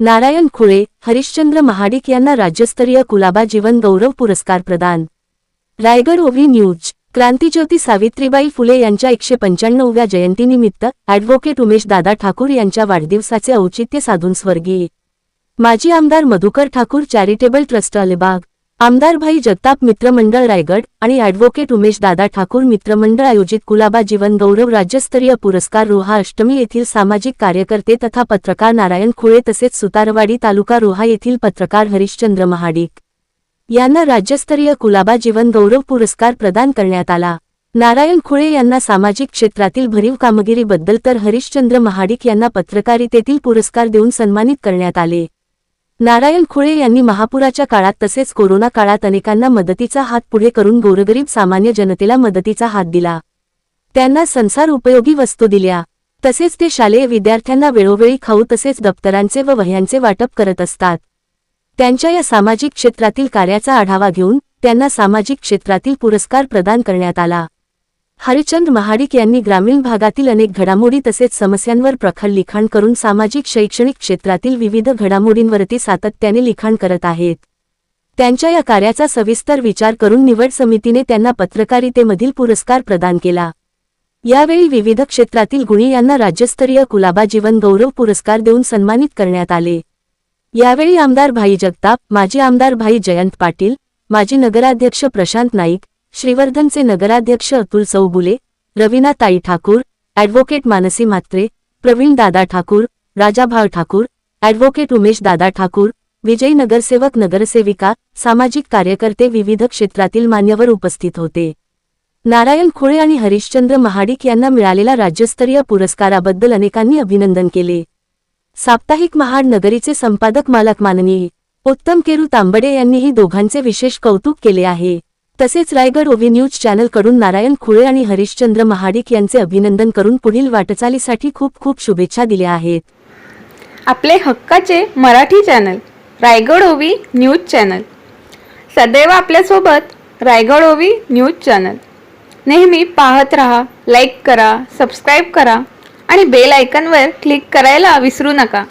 नारायण खुळे हरिश्चंद्र महाडिक यांना राज्यस्तरीय कुलाबा जीवन गौरव पुरस्कार प्रदान. रायगड ओव्ही न्यूज क्रांतीज्योती सावित्रीबाई फुले यांच्या एकशे पंच्याण्णवव्या जयंतीनिमित्त ॲडव्होकेट उमेश दादा ठाकूर यांच्या वाढदिवसाचे औचित्य साधून स्वर्गीय. माजी आमदार मधुकर ठाकूर चॅरिटेबल ट्रस्ट अलिबाग. आमदार भाई जगताप मित्रमंडळ रायगड आणि ॲडव्होकेट उमेश दादा ठाकूर मित्रमंडळ आयोजित कुलाबा जीवन गौरव राज्यस्तरीय पुरस्कार रोहा अष्टमी येथील सामाजिक कार्यकर्ते तथा पत्रकार नारायण खुळे तसेच सुतारवाडी तालुका रोहा येथील पत्रकार हरिश्चंद्र महाडिक यांना राज्यस्तरीय कुलाबा जीवन गौरव पुरस्कार प्रदान करण्यात आला. नारायण खुळे यांना सामाजिक क्षेत्रातील भरीव कामगिरीबद्दल तर हरिश्चंद्र महाडिक यांना पत्रकारितेतील पुरस्कार देऊन सन्मानित करण्यात आले. नारायण खुळे यांनी महापुराच्या काळात तसेच कोरोना काळात अनेकांना मदतीचा हात पुढे करून गोरगरीब सामान्य जनतेला मदतीचा हात दिला. त्यांना संसार उपयोगी वस्तू दिल्या. तसेच ते शालेय विद्यार्थ्यांना वेळोवेळी खाऊ तसेच दप्तरांचे व वह्यांचे वाटप करत असतात. त्यांच्या या सामाजिक क्षेत्रातील कार्याचा आढावा घेऊन त्यांना सामाजिक क्षेत्रातील पुरस्कार प्रदान करण्यात आला. हरिचंद महाडिक यांनी ग्रामीण भागातील अनेक घडामोडी तसेच समस्यांवर प्रखर लिखाण करून सामाजिक शैक्षणिक क्षेत्रातील विविध घडामोडींवरती सातत्याने लिखाण करत आहेत. त्यांच्या या कार्याचा सविस्तर विचार करून निवड समितीने त्यांना पत्रकारितेमधील पुरस्कार प्रदान केला. यावेळी विविध क्षेत्रातील गुणी यांना राज्यस्तरीय कुलाबा जीवन गौरव पुरस्कार देऊन सन्मानित करण्यात आले. यावेळी आमदार भाई जगताप माजी आमदार भाई जयंत पाटील माजी नगराध्यक्ष प्रशांत नाईक श्रीवर्धनचे नगराध्यक्ष अतुल चौबुले रवीनाताई ठाकूर ॲडव्होकेट मानसी म्हात्रे प्रवीण दादा ठाकूर राजाभाव ठाकूर ॲडव्होकेट उमेश दादा ठाकूर विजयी नगरसेवक नगरसेविका सामाजिक कार्यकर्ते विविध क्षेत्रातील मान्यवर उपस्थित होते. नारायण खुळे आणि हरिश्चंद्र महाडिक यांना मिळालेल्या राज्यस्तरीय पुरस्काराबद्दल अनेकांनी अभिनंदन केले. साप्ताहिक महाड नगरीचे संपादक मालक माननीय उत्तम केरू तांबडे यांनीही दोघांचे विशेष कौतुक केले आहे. तसेच रायगड ओव्ही न्यूज चॅनलकडून नारायण खुळे आणि हरिश्चंद्र महाडिक यांचे अभिनंदन करून पुढील वाटचालीसाठी खूप खूप शुभेच्छा दिल्या आहेत. आपले हक्काचे मराठी चॅनल रायगड ओवी न्यूज चॅनल. सदैव आपल्यासोबत रायगड ओवी न्यूज चॅनल. नेहमी पाहत रहा लाईक करा सबस्क्राईब करा आणि बेल आयकनवर क्लिक करायला विसरू नका.